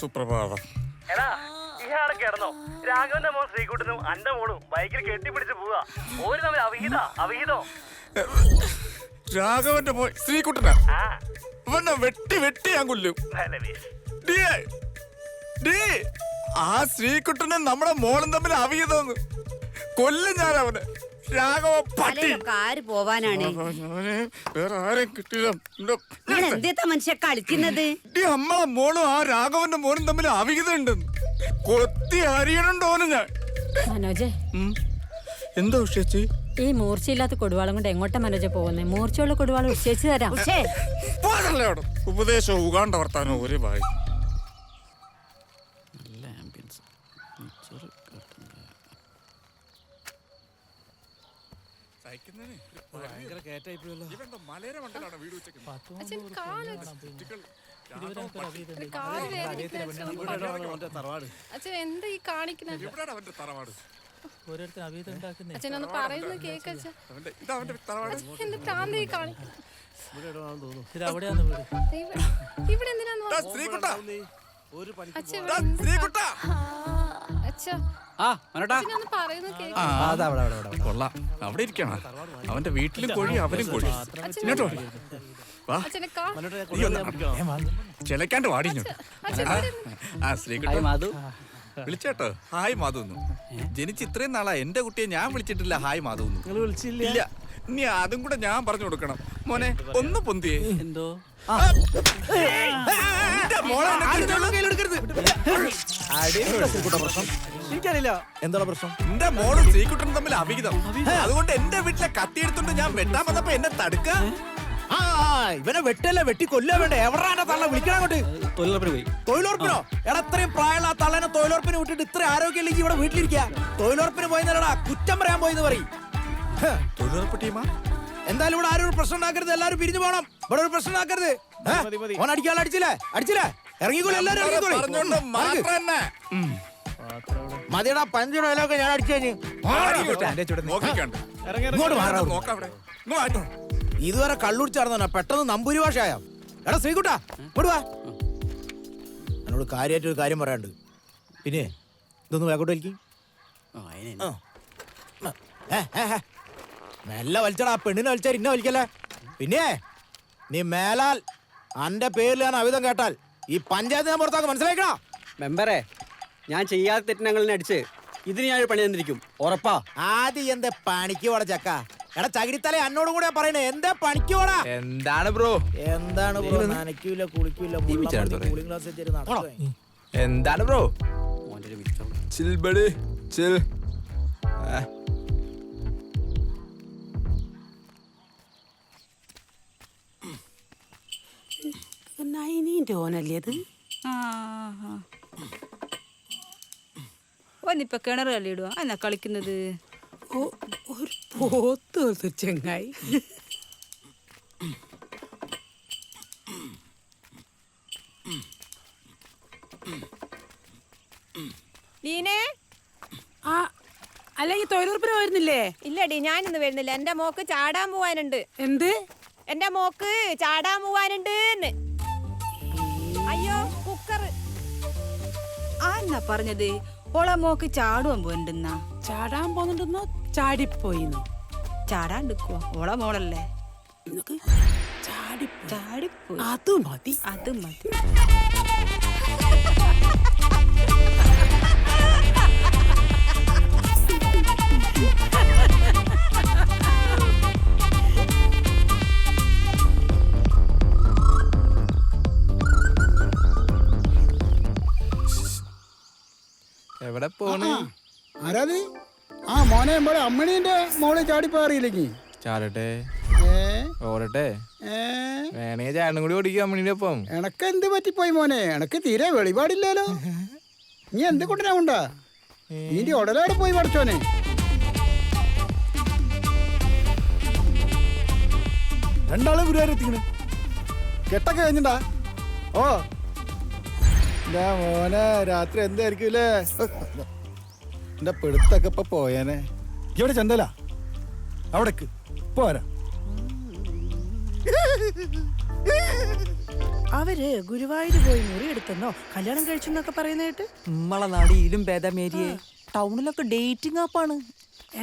സുപ്രഭാതം എടാ ഇയാളെ കിടന്നോ. രാഘവന്റെ മോൻ ശ്രീകുട്ടനും അന്റെ മോളും ബൈക്കിൽ കെട്ടിപ്പിടിച്ച് പോവാ. ഓര് തമ്മിൽ അവിഹിത? അവിഹിതോ? രാഘവന്റെ മോൻ ശ്രീകുട്ടനാ? വെട്ടി വെട്ടി ഞാൻ കൊല്ലും. ആ ശ്രീകുട്ടനെ നമ്മുടെ മോളും തമ്മിൽ അവിഹിതോന്ന്. കൊല്ലും ഞാൻ അവനെ. രാഘവ പട്ടി. ആര് പോവാനാണ്? വേറെ ആരെയും കിട്ടില്ല എന്തേത്താ മനുഷ്യ കളിക്കുന്നത്? അമ്മളെ നമ്മളെ മോളും ആ രാഘവന്റെ മോനും തമ്മിൽ അവിഹിതമുണ്ടെന്ന് കൊത്തി അറിയണുണ്ടോന്ന് ഞാൻ. മനോജേ. എന്താ ഉഷേച്ചി? ഈ മൂർച്ചയില്ലാത്ത കൊടുവാളം കൊണ്ട് എങ്ങോട്ടാ മനോജ പോകുന്നത് മൂർച്ചയുള്ള കൊടുവാളം ഉച്ചേച്ച് തരാം. പക്ഷേ പോകല്ലേ അവിടെ. ഉപദേശം ഉകാണ്ട വർത്താനോ ഒരു വായി. അച്ഛൻ കാൽ കുട്ടികൾ കാൽ വേദനിക്കുന്ന അച്ഛൻ. എന്താ ഈ കാണിക്കുന്നത് അച്ഛൻ ഒന്ന് പറയുന്നത് കേക്ക് അച്ഛൻ. എന്ത് ഈ കാണിക്കുന്നത് ഇവിടെ ഇവിടെ എന്തിനാന്ന് അച്ഛൻ ആ മനോട്ടാ കൊള്ളാം അവിടെ ഇരിക്കണ അവന്റെ വീട്ടിലും കോഴി അവനും കോഴി കേട്ടോ നീ ചിലക്കാണ്ട് വാടി ആ, ശ്രീകുട്ടി മാധു വിളിച്ചേട്ടോ ഹായ് മാധു ജനിച്ച് ഇത്രയും നാളാ എന്റെ കുട്ടിയെ ഞാൻ വിളിച്ചിട്ടില്ല ഹായ് മാധു ഇല്ല ഇനി അതും കൂടെ ഞാൻ പറഞ്ഞു കൊടുക്കണം മോനെ ഒന്ന് പൊന്തിയേ എന്തോ എന്റെ മോളെ എനിക്കറിയില്ല. എന്താണ് പ്രശ്നം? എന്റെ മോളും ശ്രീകുട്ടനും തമ്മിൽ അവിഹിതം. അതുകൊണ്ട് എന്റെ വീട്ടിലെ കത്തിയെടുത്തോണ്ട് ഞാൻ വെട്ടാൻ വന്നപ്പോ എന്നെ തടുക്ക. ആ ഇവനെ വെട്ടല്ല വെട്ടി കൊല്ലാ വേണ്ടേ? എവിടാ തള്ള വിളിക്കണം അങ്ങോട്ട്? തൊഴിലുറപ്പിന് പോയി. തൊഴിലുറപ്പിനോ? എടാ ഇത്രയും പ്രായമുള്ള ആ തള്ളനെ തൊഴിലുറപ്പിന് വിട്ടിട്ട് ഇത്ര ആരോഗ്യമില്ലെങ്കിൽ ഇവിടെ വീട്ടിലിരിക്കുക തൊഴിലുറപ്പിന് പോയിന്നല്ലടാ കുറ്റം പറയാൻ പോയിന്ന് പറയും. തൊഴിലുറപ്പ് ടീമാ? എന്തായാലും ഇവിടെ ആരും ഒരു പ്രശ്നം ഉണ്ടാക്കരുത് എല്ലാരും പിരിഞ്ഞു പോകണം ഇവിടെ ഒരു പ്രശ്നം ഉണ്ടാക്കരുത്? ഓൻ അടിക്കാൾ അടിച്ചില്ലേ? അടിച്ചില്ലേ? ഇറങ്ങിക്കോളി എല്ലാരും പറഞ്ഞോണ്ട് മാത്രം തന്നെ ഉം. മതിയടാ പഞ്ച് ഡയലോഗ് ഞാൻ അടിച്ചു കഴിഞ്ഞു. ഇങ്ങോട്ട്. നോക്കിക്കണ്ട്. ഇങ്ങോട്ട് മാറാ നോക്കാം അവിടെ. ഇതുവരെ കള്ളുടിച്ചാർന്ന പെട്ടെന്ന് നമ്പൂരി ഭാഷയായ എടാ ശ്രീകുട്ടാ ഇങ്ങോട്ട് വാ. എന്നോട് കാര്യമായിട്ട് ഒരു കാര്യം പറയാണ്ട് പിന്നെ ഇതൊന്ന് വേക്കോട്ട് വലിക്കും. മെല്ലെ വലിച്ചടാ ആ പെണ്ണിനെ വലിച്ചാൽ ഇന്നെ വലിക്കല്ലേ? പിന്നെ നീ മേലാൽ അന്റെ പേരിൽ ഞാൻ അവിധം കേട്ടാൽ. ഈ പഞ്ചായത്തിനെ പുറത്താക്കും മനസ്സിലാക്കണോ മെമ്പറെ ഞാൻ ചെയ്യാത്ത തെറ്റിനങ്ങളിനെ അടിച്ച് ഇതിന് ഞാൻ ഒരു പണി തന്നിരിക്കും. ഉറപ്പാ. ആദ്യം എന്താ പണിക്ക് പോടാ ചക്ക? എടാ ചകിരിത്തല എന്നോടും കൂടെ പറയണേ. എന്താ പണിക്ക് പോടാ? എന്താണ് ബ്രോ? എന്താണ് ബ്രോ? നനയ്ക്കൂല കുളിക്കൂല വിളിച്ചായിരുന്നു കൂളിംഗ് ഗ്ലാസ് വെച്ചിട്ട്. എന്താണ് ബ്രോ? ചിൽ ബഡി ചിൽ. നൈനീന്റെ ഓനല്ലേ അത്? ഓനിപ്പൊ കിണർ കല്ലിടുക എന്നാ കളിക്കുന്നത്? ഓ ഒരു പോത്ത് ചെങ്ങായി. ലീനേ? ആ അല്ലെങ്കിൽ തൊഴിലുറപ്പിന് പോയിരുന്നില്ലേ? ഇല്ലടി ഞാനിന്ന് വരുന്നില്ല. എന്റെ മോക്ക് ചാടാൻ പോവാനുണ്ട്. എന്ത്? എന്റെ മോക്ക് ചാടാൻ പോവാനുണ്ട്. അയ്യോ കുക്കർ. ആന്നാ പറഞ്ഞത്? ഓളെ മോക്ക് ചാടുവാൻ പോയിണ്ടെന്ന ചാടാൻ പോകുന്നുണ്ടെന്നോ ചാടിപ്പോയിന്നോ? ചാടാണ്ടിക്കുവോ? ഓളെ മോളല്ലേ? ചാടിപ്പോയി. അത് മതി. അത് മതി. എവിടെ പോണ്? ആരാത്? ആ മോനെ മോളെ അമ്മണീന്റെ മോളെ ചാടിപ്പോ അറിയില്ലെങ്കിൽ ചാടട്ടെ ഓടട്ടെ. വേണേ ചാടും കൂടി ഓടിക്കും അമ്മണിയുടെ ഒപ്പം എനക്ക് എന്ത് പറ്റിപ്പോയി മോനെ? എനക്ക് തീരെ വെളിപാടില്ലല്ലോ. നീ എന്ത് കൊണ്ടിനാ ഉണ്ടാ നീന്റെ ഉടലോടെ പോയി പഠിച്ചോനെ രണ്ടാളും ഗുരുവാരെത്തിക്കണ് കെട്ടൊക്കെ കഴിഞ്ഞിട്ടാ ഓ എന്താ മോനെ രാത്രി എന്തായിരിക്കൂലേ? എന്റെ പെടുത്തൊക്കെ ഇപ്പൊ പോയേനെ. ഇവിടെ ചന്തല? അവിടേക്ക് പോരാ അവർ ഗുരുവായൂര് പോയി മുറി എടുത്തെന്നോ? കല്യാണം കഴിച്ചെന്നൊക്കെ പറയുന്ന കേട്ട്? നമ്മളെ നാടിയിലും ഭേദമേരിയെ ടൗണിലൊക്കെ ഡേറ്റിംഗ് ആപ്പാണ്.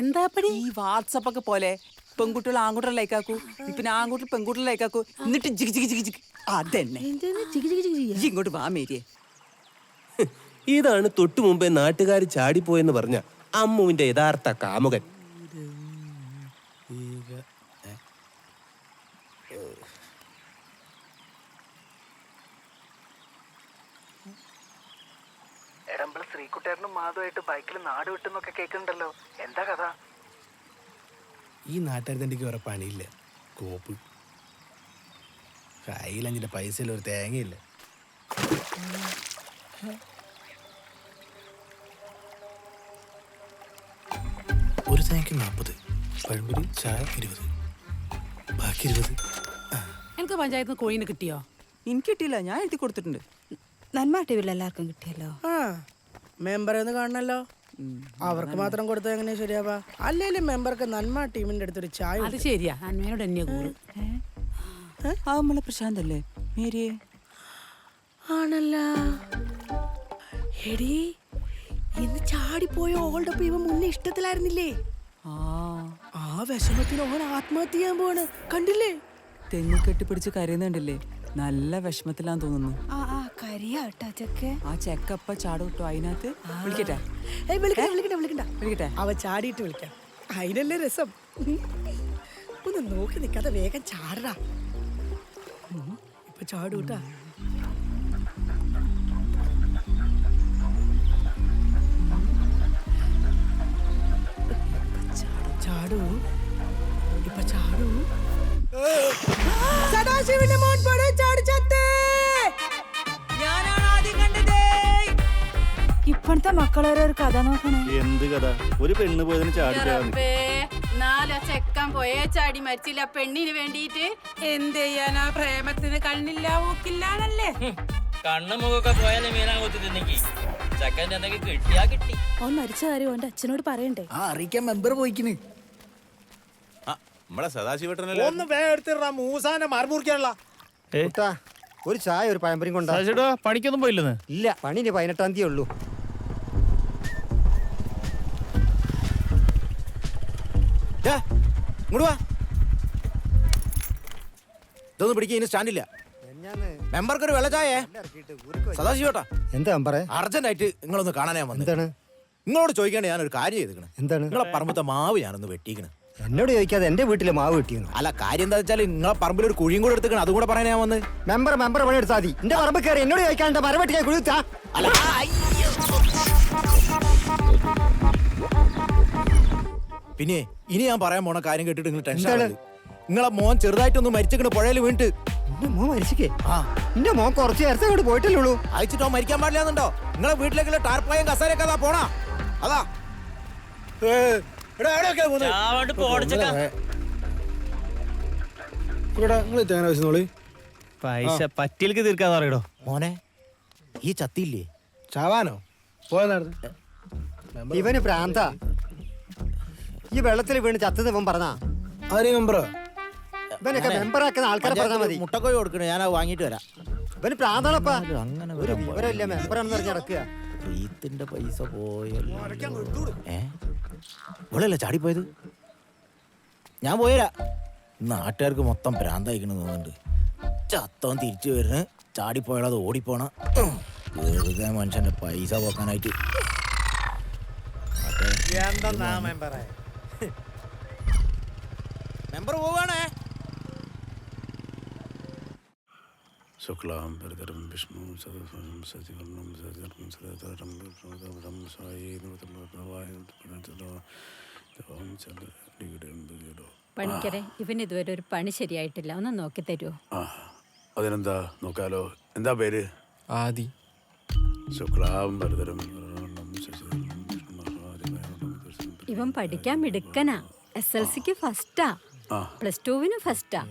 എന്താ പടി ഈ വാട്സപ്പ് ഒക്കെ പോലെ പെൺകുട്ടികൾ ആൺകുട്ടികളെ ലൈക്കാക്കൂ പിന്നെ ആൺകുട്ടികൾ പെൺകുട്ടികളെ ലൈക്കാക്കൂ എന്നിട്ട് ജിഗ് ജിഗ് ജിഗ് ജിഗ്. അതെന്നെ. ഇങ്ങോട്ട് വാ മേരിയെ. ഇതാണ് തൊട്ടു മുമ്പേ നാട്ടുകാർ ചാടിപ്പോയെന്ന് പറഞ്ഞ അമ്മുവിന്റെ യഥാർത്ഥ കാമുകൻ. എടമ്പള ശ്രീകുട്ടേരനും മാധുവായിട്ട് ബൈക്കിൽ നാട് വിട്ടെന്നൊക്കെ കേൾക്കുന്നുണ്ടല്ലോ എന്താ കഥ? ഈ എനിക്ക് വേറെ പണിയില്ല. കോപ്പ്. കയ്യിലഞ്ചിന്റെ പൈസയിൽ ഒരു തേങ്ങയില്ല. ഒരു തേങ്ങയ്ക്ക് നാൽപ്പത് പഴംപൊരി ചായ ഇരുപത്. ബാക്കി ഇരുപത്. എനിക്ക് പഞ്ചായത്ത് കോഴിന് കോയിന് കിട്ടിയോ? എനിക്ക് കിട്ടിയില്ല ഞാൻ എഴുതി കൊടുത്തിട്ടുണ്ട്. നന്മ ടിവിയിൽ എല്ലാവർക്കും കിട്ടിയല്ലോ. ആ മെമ്പറെ ഒന്ന് കാണണല്ലോ. അവർക്ക് മാത്രം കൊടുത്തത് എങ്ങനെയാ ശരിയാവാ അല്ലേലും മെമ്പർക്ക് നന്മ ടീമിന്റെ അടുത്തൊരു ചായ അത് ശരിയാ നന്മയോട് എന്നെ കൂറ്. ആ നമ്മളെ പ്രശാന്തല്ലേ? മേരിയെ? ആണല്ല. എടി ഇന്ന് ചാടിപ്പോയ ഓളുടെ ഒപ്പം ഇവ മുന്നേ ഇഷ്ടത്തിലായിരുന്നില്ലേ? ആ. ആ വിഷമത്തിന് ഓൻ ആത്മഹത്യ ചെയ്യാൻ പോവാണ്. കണ്ടില്ലേ? തെങ്ങ് കെട്ടിപ്പിടിച്ച് കരയുന്നുണ്ടല്ലേ? നല്ല വിഷമത്തിലാന്ന് തോന്നുന്നു. ആ ചെക്കപ്പ ചാടും കേട്ടോ അതിനകത്ത്. വിളിക്കട്ടെ? ഏയ് വിളിക്കണ്ട വിളിക്കട്ടെ? അവ ചാടിയിട്ട് വിളിക്കാം. അതിനല്ലേ രസം. ഒന്ന് നോക്കി നിൽക്കാതെ വേഗം ചാടടാ. ഇപ്പൊ ചാടൂട്ടാ ചാടൂ. ഇപ്പൊ ചാടൂ. സദാശിവന്റെ മോൻ പടേ ചാടി ചത്തേ. ഞാനാണ് ആദ്യം കണ്ടത്. ഇപ്പോഴത്തെ മക്കളെ ഒരു കഥ നോക്കണേ. എന്ത് കഥ? ഒരു പെണ്ണ് പോയതിന് ചാടി നാലോ ചെക്കൻ പോയേ ചാടി മരിച്ചില്ല. പെണ്ണിന് വേണ്ടിയിട്ട് എന്ത് ചെയ്യാനാ? പ്രേമത്തിന് കണ്ണില്ല ഊക്കില്ലാന്നല്ലേ? കണ്ണും മുഖമൊക്കെ പോയാലേ മീനാ കൊത്തി തിന്നെങ്കി ചക്കന്റെ എന്തെങ്കിലും കിട്ടിയാ കിട്ടി. ഓ മരിച്ച കാര്യം അവന്റെ അച്ഛനോട് പറയണ്ടേ? ആ അറിയിക്കാൻ മെമ്പർ പോയിക്കിന്. നമ്മളെ സദാശിവട്ടനല്ലേ? ഒന്ന് വേഗം എടുത്തിടാ മൂസാനെ മറുമുറിക്കാനുള്ള ഒരു ചായ ഒരു പഴംപൊരി കൊണ്ടാ. പണിക്കൊന്നും പോയില്ലെന്ന്? ഇല്ല പണി പതിനെട്ടാം തീയതി ഉള്ളൂ. ദാ, ഇങ്ങോട്ട് വാ. ഇതൊന്നും പിടിക്കുക ഇനി സ്റ്റാൻഡില്ല. മെമ്പർക്ക് ഒരു വെള്ളച്ചായേ സദാശിവട്ടാ. എന്താ മെമ്പറേ അർജന്റായിട്ട് നിങ്ങളൊന്ന് കാണാനാ വന്നത് എന്താണ്? നിങ്ങളോട് ഞാൻ ഒരു കാര്യം ചെയ്തിക്കണ്. എന്താണ്? നിങ്ങളെ പറമ്പത്തെ മാവ് ഞാനൊന്ന് വെട്ടിക്കണ് എന്നോട് ചോദിക്കാതെ എന്റെ വീട്ടിലെ മാവ് കിട്ടിയെന്നു? അല്ല കാര്യം എന്താ വെച്ചാൽ നിങ്ങളെ പറമ്പിൽ ഒരു കുഴിയും കൂടെ എടുത്തിക്കണം അതും കൂടെ പറയാൻ ഞാൻ വന്ന്. മെമ്പർ മെമ്പർ പണി എടുത്താൽ മതി. എന്റെ പറമ്പ് കയറി എന്നോട് ചോദിക്കാണ്ട് മരവെട്ടിക്കാൻ കുഴിച്ചാ അല്ല പിന്നെ ഇനി ഞാൻ പറയാൻ പോണ കാര്യം കേട്ടിട്ട് നിങ്ങൾ ടെൻഷൻ? ആവരുത്. നിങ്ങളെ മോൻ ചെറുതായിട്ടൊന്ന് മരിച്ചിട്ട് പുഴയിൽ വീണിട്ട്. എന്റെ മോൻ മരിച്ചിക്കേ ആ. എന്റെ മോൻ കുറച്ച് നേരത്തെ അങ്ങോട്ട് പോയിട്ടല്ലേ ഉള്ളൂ അയച്ചിട്ടോ മരിക്കാൻ പാടില്ലാന്നുണ്ടോ? നിങ്ങളെ വീട്ടിലേക്കുള്ള ടാർപ്പായും കസാരയൊക്കെ അതാ പോണാ. അതാ. ഏ? ചാവാണ്ട് പോടച്ചക്ക ഇവിടെ നിങ്ങൾ തേങ്ങ വെച്ചോളി പൈസ പറ്റിയിലേക്ക് തീർക്കാന്ന് പറയടോ. മോനെ ഈ ചത്തിയില്ലേ? ചാവാനോ? പോയ നടന്ന് ഇവന് പ്രാന്ത. ഈ വെള്ളത്തിൽ വീണ് ചത്തത് ഇവൻ പറഞ്ഞാ? ആരെ മെമ്പറോ ഇവനൊക്കെ മെമ്പറാക്കുന്ന ആൾക്കാരെ പറഞ്ഞാൽ മതി. മുട്ടക്കോഴി കൊടുക്കണേ ഞാൻ വാങ്ങിട്ട് വരാം. ഇവന് പ്രാന്താണപ്പാ അങ്ങനെ ഒരു വിവരമില്ല മെമ്പറാണെന്ന് പറഞ്ഞ് നടക്കുക. റീത്തിന്റെ പൈസ പോയല്ലോ. ഏ? ഇവളല്ലേ ചാടിപ്പോയത്? ഞാൻ പോയരാ. നാട്ടുകാർക്ക് മൊത്തം ഭ്രാന്തായിക്കണെന്ന് തോന്നുന്നുണ്ട്. ചത്തോൻ തിരിച്ചു വരുന്ന ചാടിപ്പോയാലത് ഓടിപ്പോണ. വെറുതെ മനുഷ്യന്റെ പൈസ പോക്കാനായിട്ട്. മെമ്പർ പോവാണേ. ശുക്ലാം ഭരതരം വിഷ്ണു സദസ്വരം സജിവർണം സജർണം സദതരം പ്രമദം സായി പണിക്കരെ ഇവൻ ഇതുവരെ ഒരു പണി ശരിയായിട്ടില്ല. ഒന്ന് നോക്കി തരുമോ ആ അതിനെന്താ നോക്കാലോ? എന്താ പേര്? ആദി. ശുക്ലാം ഭരതരം ഇവൻ പഠിക്കാൻ മിടുക്കനാ. എസ് എൽ സിക്ക് ഫസ്റ്റാ ആ. പ്ലസ് ടുവിനും ഫസ്റ്റാ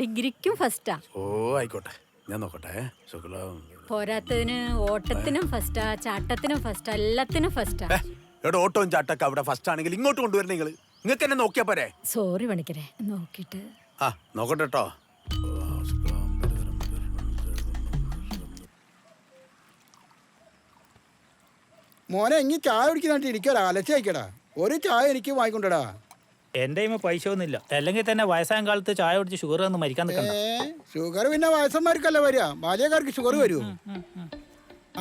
ഡിഗ്രിക്കും ഫസ്റ്റാ ഓ ആയിക്കോട്ടെ. ഞാൻ നോക്കട്ടെ. ശുക്ലം പോരാത്തതിന് ഓട്ടത്തിനും ഫസ്റ്റാ ചാട്ടത്തിനും ഫസ്റ്റ് എല്ലാത്തിനും ഫസ്റ്റാ എടോ ഓട്ടവും ചാട്ടൊക്കെ അവിടെ ഫസ്റ്റ് ആണെങ്കിൽ ഇങ്ങോട്ട് കൊണ്ടുവരുന്ന നിങ്ങൾ നിങ്ങൾക്ക് എന്നെ നോക്കിയാ പോരെ? സോറി വണിക്കരെ നോക്കിട്ട് ആ നോക്കട്ടെ കേട്ടോ മോനെ ഇങ്ങി ചായ കുടിക്കുന്നിട്ട് എനിക്കൊരു അലച്ചയക്കടാ ഒരു ചായ എനിക്ക് വാങ്ങിക്കൊണ്ടടാ. എന്റെ കയ്യിൽ പൈസ ഒന്നുമില്ല. അല്ലെങ്കിൽ തന്നെ വയസ്സായ കാലത്ത് ചായ കുടിച്ച് ഷുഗർ ഒന്ന് മരിക്കാൻ നിൽക്കണ്ട. ഷുഗർ പിന്നെ വയസ്സന്മാർക്കല്ല വരിക? ബാല്യക്കാർക്ക് ഷുഗർ വരുമോ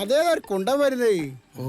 അതേ കൊണ്ടാ വരുന്നേ. ഓ.